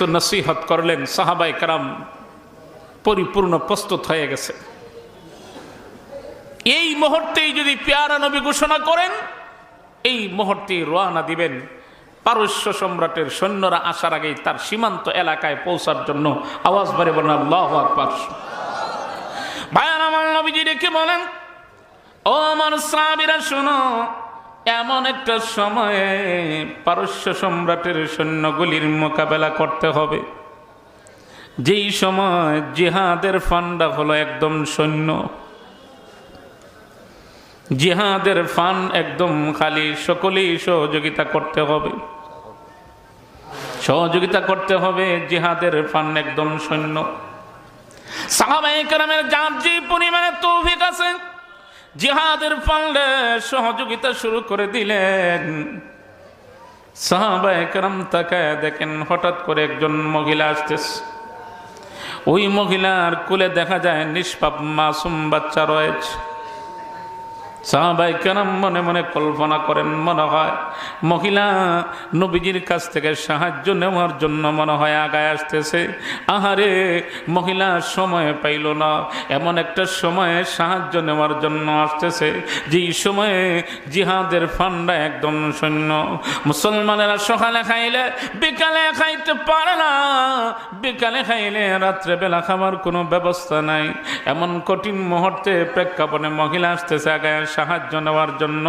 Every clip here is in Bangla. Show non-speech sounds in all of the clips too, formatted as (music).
তো নসিহত করলেন সাহাবাই কারাম পরিপূর্ণ প্রস্তুত হয়ে গেছে। এই মুহূর্তেই যদি পেয়ারা নবী ঘোষণা করেন, এই মুহূর্তে রোয়ানা দিবেন। পারস্য সম্রাটের সৈন্যরা আসার আগেই তার সীমান্ত এলাকায় পৌঁছার জন্য আওয়াজ বাড়ে বলেন আল্লাহ আমার নবীজি রেখে বলেন, ও আমার সাবিরা শোনো এমন একটা সময়ে পারস্য সম্রাটের সৈন্যগুলির মোকাবেলা করতে হবে। যেই সময় জিহাদের ফান্ডা হলো একদম সৈন্য। জিহাদের ফান একদম খালি সকলেই সহযোগিতা করতে হবে। সহযোগিতা করতে হবে জিহাদের ফান একদম সৈন্য। সাহাবাই কালামের যার যে পরিমাণে তৌফিক আছে জিহাদের ফান্ডে সহযোগিতা শুরু করে দিলেন। সাহাবাই কালাম তাকায় দেখেন, হঠাৎ করে একজন মহিলা আসতেছে। ওই মহিলার কুলে দেখা যায় নিষ্পাপ মাসুম বাচ্চা রয়েছে। সাহাবাই কেন মনে মনে কল্পনা করেন, মনে হয় মহিলা নবীজির কাছ থেকে সাহায্য নেওয়ার জন্য মনে হয় আগায় আসতেছে। আহারে, মহিলা সময় পাইল না, এমন একটা সময়ে সাহায্য নেওয়ার জন্য আসতেছে, যেই সময়ে জিহাদের ফান্ডা একদম শূন্য মুসলমানেরা সকালে খাইলে, বিকালে খাইতে পারে না, বিকালে খাইলে রাত্রেবেলা খাবার কোনো ব্যবস্থা নাই। এমন কঠিন মুহূর্তে প্রেক্ষাপটে মহিলা আসতেছে আগায় সাহায্য নেওয়ার জন্য।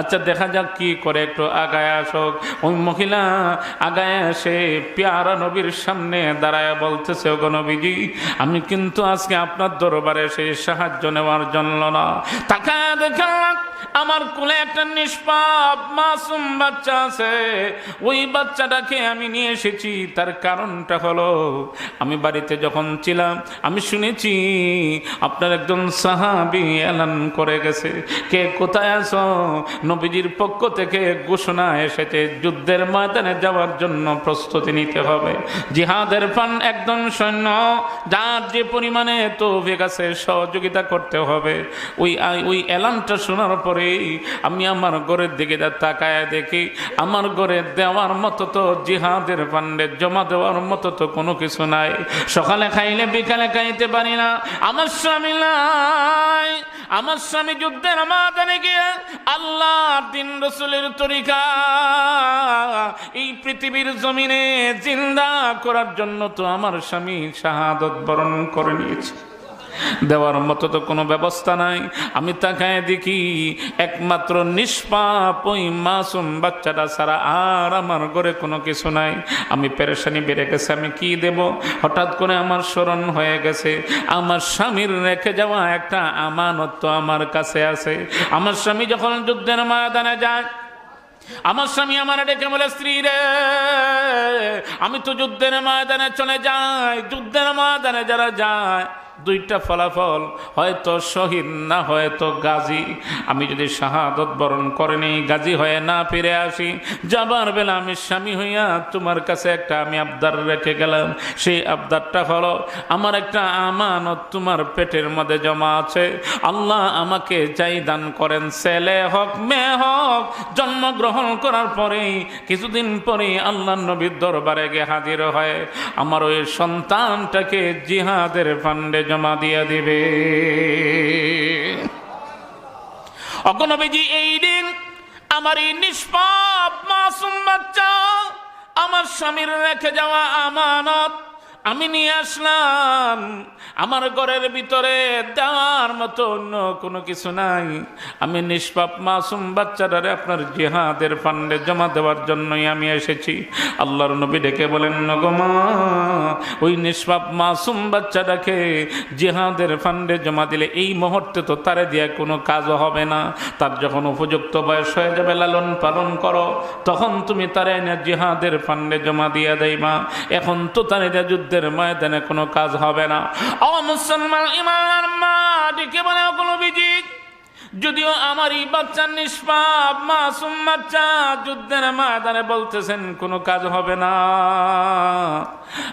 আচ্ছা দেখা যাক কি করে একটু আগায় আসক। ওই মহিলা আগায় এসে পেয়ারা নবীর সামনে দাঁড়ায় বলতেছে, ওগো নবীজি, আমি কিন্তু আজকে আপনার দরবারে এসে সাহায্য নেওয়ার জন্য না। তাকায় দেখলাম আমার কোলে একটা নিষ্পাপ মাসুম বাচ্চা আছে। ওই বাচ্চাটাকে আমি নিয়ে এসেছি। তার কারণটা হলো, আমি বাড়িতে যখন ছিলাম, আমি শুনেছি আপনার একজন সাহাবি এলান করে গেছে। কে কোথায় আছো? নবীজির পক্ষ থেকে ঘোষণা এসেছে, যুদ্ধের ময়দানে যাওয়ার জন্য প্রস্তুতি নিতে হবে। জিহাদের পান একদম সৈন্য, যার যে পরিমাণে তো আছে, সহযোগিতা করতে হবে। ওই ওই এলানটা শোনার পরেই আমি আমার ঘরের দিকে তাকায় দেখি, আমার ঘরে দেওয়ার মতো তো জিহাদের পান্ডে জমা দেওয়ার মতো তো কোনো কিছু নাই। সকালে খাইলে, বিকালে খাইতে পারি না। আমার স্বামী নাই, আমার স্বামী যুদ্ধের মাদানে গিয়ে আল্লাহ দিন রসুলের তরিকা এই পৃথিবীর জমিনে জিন্দা করার জন্য তো আমার স্বামী শাহাদত বরণ করে নিয়েছে। দেওয়ার মতো তো কোনো ব্যবস্থা নাই। আমি তাকায় দেখি একমাত্র নিষ্পাপ ওই মাসুম বাচ্চাটা ছাড়া আর আমার ঘরে কোনো কিছু নাই। আমি পেরেশানি বেড়ে গেছে, আমি কি দেব? হঠাৎ করে আমার স্মরণ হয়ে গেছে, আমার স্বামীর রেখে যাওয়া একটা আমানত আমার কাছে আছে। আমার স্বামী যখন যুদ্ধের ময়দানে যায়, আমার স্বামী আমার ডেকে বলে, স্ত্রী রে, আমি তো যুদ্ধের ময়দানে চলে যাই, যুদ্ধের ময়দানে যারা যায় দুইটা ফলাফল, হয়তো শহীদ না হয়তো গাজী। আমি যদি শাহাদত বরণ করে নেই, গাজী হয়ে না ফিরে আসি, যাবার বেলা আমি স্বামী হইয়া তোমার কাছে একটা আমি আবদার রেখে গেলাম। সেই আবদারটা হলো, আমার একটা আমানত তোমার পেটের মধ্যে জমা আছে। আল্লাহ আমাকে চাই দান করেন, ছেলে হোক, মেয়ে হোক, জন্মগ্রহণ করার পরেই, কিছুদিন পরেই আল্লাহ নবীর দরবারে গিয়ে হাজির হয়। আমার ওই সন্তানটাকে জিহাদের ফান্ডে জমা দিয়ে দিবে। অগনবীজি এই দিন আমার এই নিষ্পাপ মাসুম বাচ্চা আমার স্বামীর রেখে যাওয়া আমানত আমি নিয়ে আসলাম। আমার ঘরের ভিতরে দেওয়ার মতো অন্য কোনো কিছু নাই। আমি নিষ্পাপ মাসুম বাচ্চাটারে আপনার জিহাদের ফান্ডে জমা দেওয়ার জন্যই আমি এসেছি। আল্লাহর নবী ডেকে বলেন নগমা ওই নিষ্পাপ মাসুম বাচ্চাটাকে জিহাদের ফান্ডে জমা দিলে এই মুহূর্তে তো তারে দিয়ে কোনো কাজও হবে না। তার যখন উপযুক্ত বয়স হয়ে যাবে, লালন পালন করো। তখন তুমি তারে এনে জিহাদের ফান্ডে জমা দিয়ে দেয় মা এখন তো তারে দিয়ে যুদ্ধের ময়দানে কোনো কাজ হবে না। অ মুসলমান ইমান মা ডেকে বলে কোনো বিজিক যদিও আমার এই বাচ্চা নিষ্পাপ, মাসুম বাচ্চা, যুদ্ধের ময়দানে বলতেছেন, কোনো কাজ হবে না।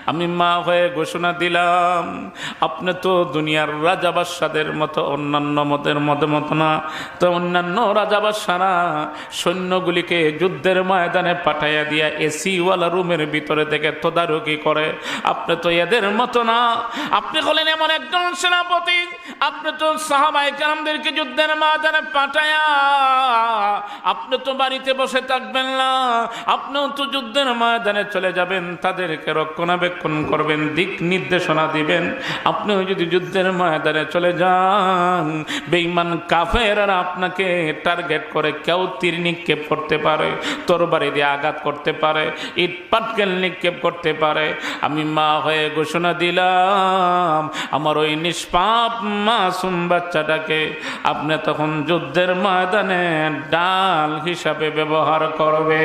আমি মা হয়ে ঘোষণা দিলাম, আপনি তো দুনিয়ার রাজা বাদশাদের মতো, অন্যান্য মতের মতো মতো না। তো অন্যান্য রাজা বাদশারা সৈন্যগুলিকে যুদ্ধের ময়দানে পাঠাইয়া দিয়া এসিওয়ালা রুমের ভিতরে থেকে তদারকি করে। আপনি তো এদের মতো না। আপনি হলেন এমন একজন সেনাপতি। আপনি তো সাহাবাই কালামদেরকে যুদ্ধের ময়দানে পাঠায়া, আপনি তো বাড়িতে বসে থাকবেন না, আপনিও তো যুদ্ধের ময়দানে চলে যাবেন, তাদেরকে রক্ষণাবেক্ষণ করবেন, দিক নির্দেশনা দিবেন। আপনিও যদি যুদ্ধের ময়দানে চলে যান বেইমান কাফের আপনাকে টার্গেট করে, কেউ তীর নিক্ষেপ করতে পারে, তরবারি দিয়ে আঘাত করতে পারে, ইট পাটকেল নিক্ষেপ করতে পারে। আমি মা হয়ে ঘোষণা দিলাম, আমার ওই নিষ্পাপ মাসুম বাচ্চাটাকে আপনি তখন যুদ্ধের ময়দানে ডাল হিসাবে ব্যবহার করবে।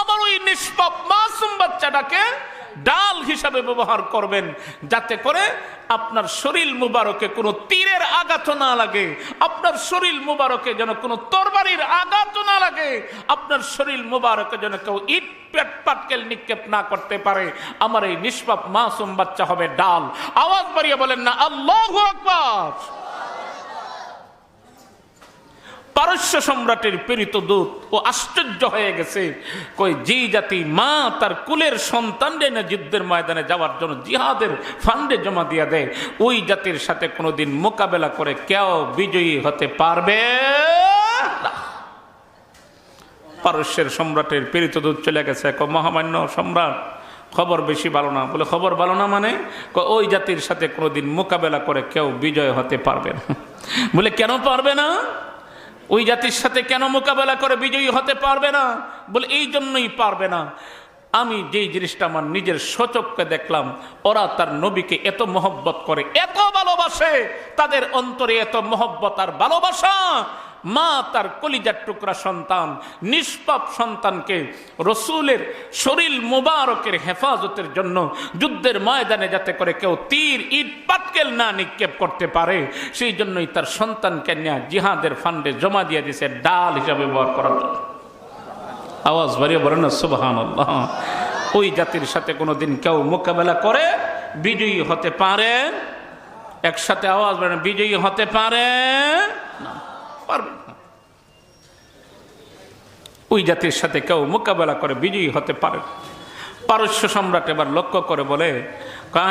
আমার ওই নিষ্পাপ মাসুম বাচ্চাটাকে ডাল হিসাবে ব্যবহার করবেন, যাতে করে আপনার শরীর মুবারকে কোনো তীরের আঘাত না লাগে, আপনার শরীর মুবারকে যেন কোনো তরবারির আঘাত না লাগে, আপনার শরীর মুবারকে যেন কেউ ইট পেট পাটকেল নিক্ষেপ না করতে পারে। আমার এই নিষ্পাপ মাসুম বাচ্চা হবে ডাল। আওয়াজ বাড়িয়ে বলেন না, আল্লাহ পারস্য সম্রাটের প্রেরিত দূত ও আশ্চর্য হয়ে গেছে। কই যে জাতি, মা তার কুলের সন্তানদের না যুদ্ধের ময়দানে যাওয়ার জন্য জিহাদের ফান্ডে জমা দিয়ে দেয়। ওই জাতির সাথে কোনোদিন মোকাবেলা করে কেউ বিজয়ী হতে পারবে। পারস্যের সম্রাটের প্রেরিত দূত চলে গেছে। ক, মহামান্য সম্রাট, খবর বেশি ভালো না। বলে, খবর ভালো না মানে ওই জাতির সাথে কোনোদিন মোকাবেলা করে কেউ বিজয় হতে পারবে না। (laughs) বলে, কেন পারবে না? ওই জাতির সাথে কেন মোকাবেলা করে বিজয়ী হতে পারবে না? বলে, এই জন্যই পারবে না। আমি যেই জিনিসটা আমার নিজের সচককে দেখলাম, ওরা তার নবীকে এত মহব্বত করে, এত ভালোবাসে, তাদের অন্তরে এত মহব্বত আর ভালোবাসা মা তার কলিজার টুকরা সন্তান, নিষ্পাপ সন্তানকে রসুলের শরীর মুবারকের হেফাজতের জন্য যুদ্ধের ময়দানে যাতে করে কেউ তীর, ইট, পাটকেল না নিক্ষেপ করতে পারে, সেই জন্যই তার সন্তানকে নিয়ে জিহাদের ফান্ডে জমা দিয়ে দিছে ডাল হিসাবে ব্যবহার করার জন্য। আওয়াজ বাড়িয়ে বলেন না সুবাহান ওই জাতির সাথে কোনোদিন কেউ মোকাবেলা করে বিজয়ী হতে পারে? একসাথে আওয়াজ বাড়ে বিজয়ী হতে পারে? না। পারবে না। ওই জাতির সাথে কেউ মোকাবেলা করে বিজয়ী হতে পারে পারস্য সম্রাট এবার লক্ষ্য করে বলে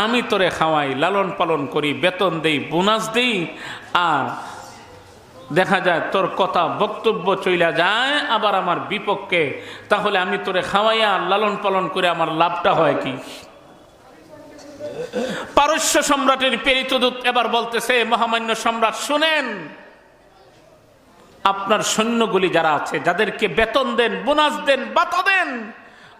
আমি তোরে খাওয়াই, লালন পালন করি, বেতন দেই, বোনাস দেই, আর দেখা যায় তোর কথা বক্তব্য চইলা যায়, আবার আমার বিপক্ষে। তাহলে আমি তোরে খাওয়াইয়া লালন পালন করে আমার লাভটা হয় কি? পারস্য সম্রাটের প্রেরিত দূত এবার বলতেছে, মহামান্য সম্রাট, শুনেন আপনার সৈন্যগুলি যারা আছে যাদেরকে বেতন দেন বোনাস দেন বাতা দেন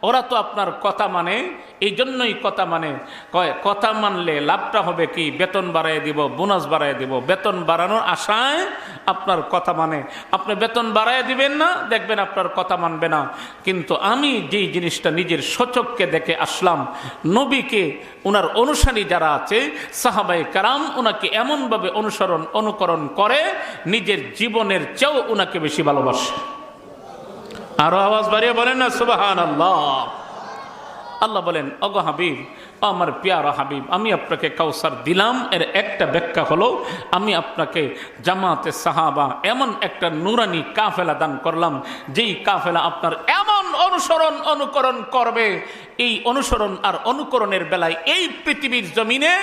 ওরা তো আপনার কথা মানে এই জন্যই কথা মানে। কয়, কথা মানলে লাভটা হবে কি? বেতন বাড়াই দিব, বোনাস বাড়াই দিব। বেতন বাড়ানোর আশায় আপনার কথা মানে। আপনি বেতন বাড়াই দিবেন না, দেখবেন আপনার কথা মানবে না। কিন্তু আমি যেই জিনিসটা নিজের সচককে দেখে আসলাম, নবীকে ওনার অনুসারী যারা আছে সাহাবাই কারাম ওনাকে এমনভাবে অনুসরণ, অনুকরণ করে, নিজের জীবনের চেয়েও ওনাকে বেশি ভালোবাসে। আরও আওয়াজ বাড়িয়ে বলেন না সুবাহান আল্লাহ আল্লাহ বলেন অগ হাবিব আমার পেয়ারা হাবিব, আমি আপনাকে কাউসার দিলাম, এর একটা ব্যাখ্যা হলো, আমি আপনাকে জামাতে সাহাবা এমন একটা নুরানি কাফেলা দান করলাম, যেই কাফেলা আপনার এমন অনুসরণ অনুকরণ করবে, এই অনুসরণ আর অনুকরণের বেলায় এই পৃথিবীর জমিনে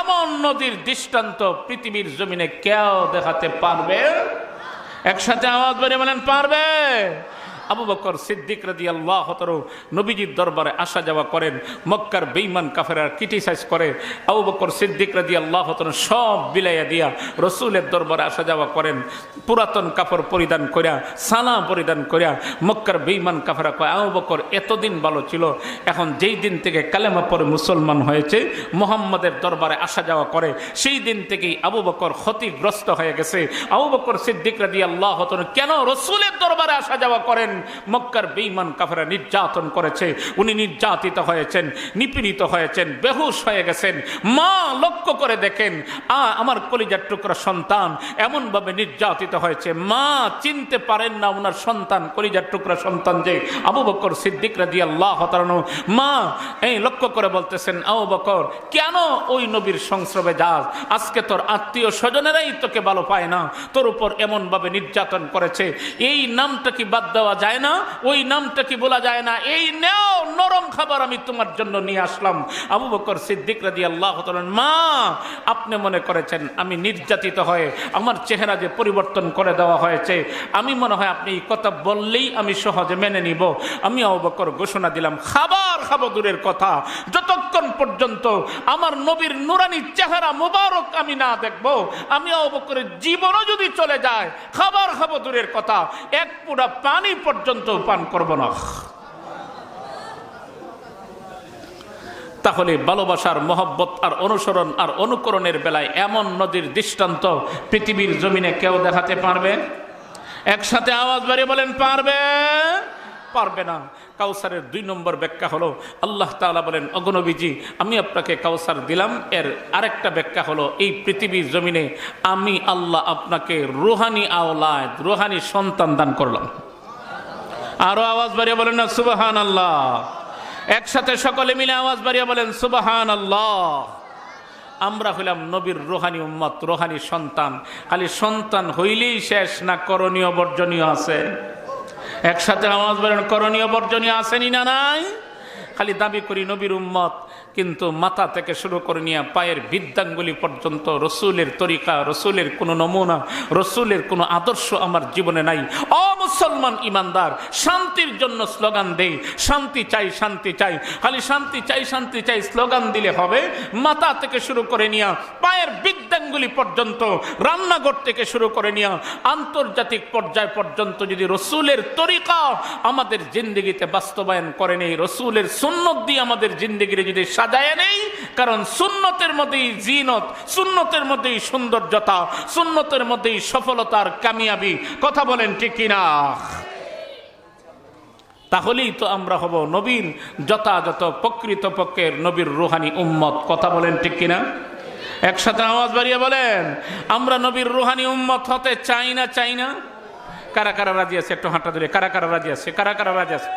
এমন নদীর দৃষ্টান্ত পৃথিবীর জমিনে কেউ দেখাতে পারবে? একসাথে আওয়াজ বেড়ে বলেন, পারবে। আবু বকর সিদ্দিক রাজি আল্লাহ নবীজির দরবারে আসা যাওয়া করেন, মক্কার বেইমান কাফেরা ক্রিটিসাইজ করে। আবু বকর সিদ্দিক রাজি আল্লাহ সব বিলাইয়া দিয়া রসুলের দরবারে আসা যাওয়া করেন। পুরাতন কাপড় পরিধান করিয়া সানা পরিধান করিয়া মক্কার বেইমান কাফেরা কয়, আবু বকর, এতদিন ভালো ছিল, এখন যেই দিন থেকে কালেমা পরে মুসলমান হয়েছে, মোহাম্মদের দরবারে আসা যাওয়া করে, সেই দিন থেকেই আবু বকর ক্ষতিগ্রস্ত হয়ে গেছে। আবু বকর সিদ্দিক রাজি আল্লাহ কেন রসুলের দরবারে আসা যাওয়া করেন? মক্কার বেঈমান কাফেরা নির্যাতন করেছে। উনি নির্যাতিত হয়েছেন, নিপীড়িত হয়েছেন, বেহুশ হয়ে গেছেন। মা লক্ষ্য করে দেখেন, আ, আমার কলিজার টুকরা সন্তান এমনভাবে নির্যাতিত হয়েছে। মা চিনতে পারেন না ওনার সন্তান, কলিজার টুকরা সন্তান যে আবু বকর সিদ্দিক রাজি আল্লাহ তালানো মা এই লক্ষ্য করে বলতেছেন, আবু বকর, কেন ওই নবীর সংস্রবে যাস? আজকে তোর আত্মীয় স্বজনেরাই তোকে ভালো পায় না। তোর উপর এমনভাবে নির্যাতন করেছে। এই নামটা কি বাদ দেওয়া যায় না, ওই নামটা কি বলা যায় না? এই নেও, নরম খাবার আমি তোমার জন্য নিয়ে আসলাম। আবু বকর সিদ্দিক রাজি আল্লাহ মা, আপনি মনে করেছেন আমি নির্যাতিত হয়ে, আমার চেহারা যে পরিবর্তন করে দেওয়া হয়েছে, আমি মনে হয় আপনি এই কথা বললেই আমি সহজে মেনে নিব। আমি আবু বকর ঘোষণা দিলাম, খাবার খাব দূরের কথা। যতক্ষণ পর্যন্ত আমার নবীর নুরানি চেহারা মুবারক আমি না দেখব, আমি আবু বকরের জীবনও যদি চলে যায়, খাবার খাব দূরের কথা। এক পুরা পানি পর্যন্ত পান করব না। তাহলে ভালোবাসার মহব্বত আর অনুসরণ আর অনুকরণের বেলায় এমন নদীর দৃষ্টান্ত পৃথিবীর জমিনে কেউ দেখাতে পারবে? একসাথে আওয়াজ বাড়িয়ে বলেন, পারবে? পারবে না। কাউসারের দুই নম্বর ব্যাখ্যা হলো, আল্লাহ তাআলা বলেন অগনবীজি আমি আপনাকে কাউসার দিলাম। এর আরেকটা ব্যাখ্যা হলো, এই পৃথিবীর জমিনে আমি আল্লাহ আপনাকে রুহানি আওলাদ, রুহানি সন্তান দান করলাম। আরও আওয়াজ বাড়িয়ে বলেন না সুবাহান আল্লাহ একসাথে সকলে মিলে আওয়াজ বাড়িয়ে বলেন সুবাহান আল্লাহ আমরা হইলাম নবীর রোহানি উম্মত, রোহানি সন্তান। খালি সন্তান হইলেই শেষ না করণীয় বর্জনীয় আছে? একসাথে আওয়াজ বলেন করণীয় বর্জনীয় আসেনি না নাই? খালি দাবি করি নবীর উম্মত, কিন্তু মাথা থেকে শুরু করে নিয়ে পায়ের বিদ্যাঙ্গুলি পর্যন্ত রসুলের তরিকা, রসুলের কোনো নমুনা, রসুলের কোনো আদর্শ আমার জীবনে নাই। অ মুসলমান ইমানদার, শান্তির জন্য স্লোগান দেই, শান্তি চাই শান্তি চাই। খালি শান্তি চাই শান্তি চাই, স্লোগান দিলে হবে। মাথা থেকে শুরু করে নিয়ে পায়ের বিদ্যাঙ্গুলি পর্যন্ত, রান্নাঘর থেকে শুরু করে নিয়ে আন্তর্জাতিক পর্যায় পর্যন্ত যদি রসুলের তরিকা আমাদের জিন্দগিতে বাস্তবায়ন করে নেই, রসুলের সুন্নত দিয়ে আমাদের জিন্দগিতে যদি সাজায় নেই, কারণ সুন্নতের মধ্যেই জিনত, সুন্নতের মধ্যেই সৌন্দর্যতা, সুন্নতের মধ্যেই সফলতার কামিয়াবি। কথা বলেন ঠিক কিনা? তাহলেই তো আমরা হব নবীন যথাযথ প্রকৃত পক্ষের নবীর রুহানি উম্মত। কথা বলেন ঠিক কিনা? একসাথে আওয়াজ বাড়িয়ে বলেন, আমরা নবীর রুহানি উম্মত হতে চাই না চাই না? কারা কারা রাজি আছে? একটু হাঁটা ধরে, কারা কারা রাজি আছে? কারা কারা রাজি আছে?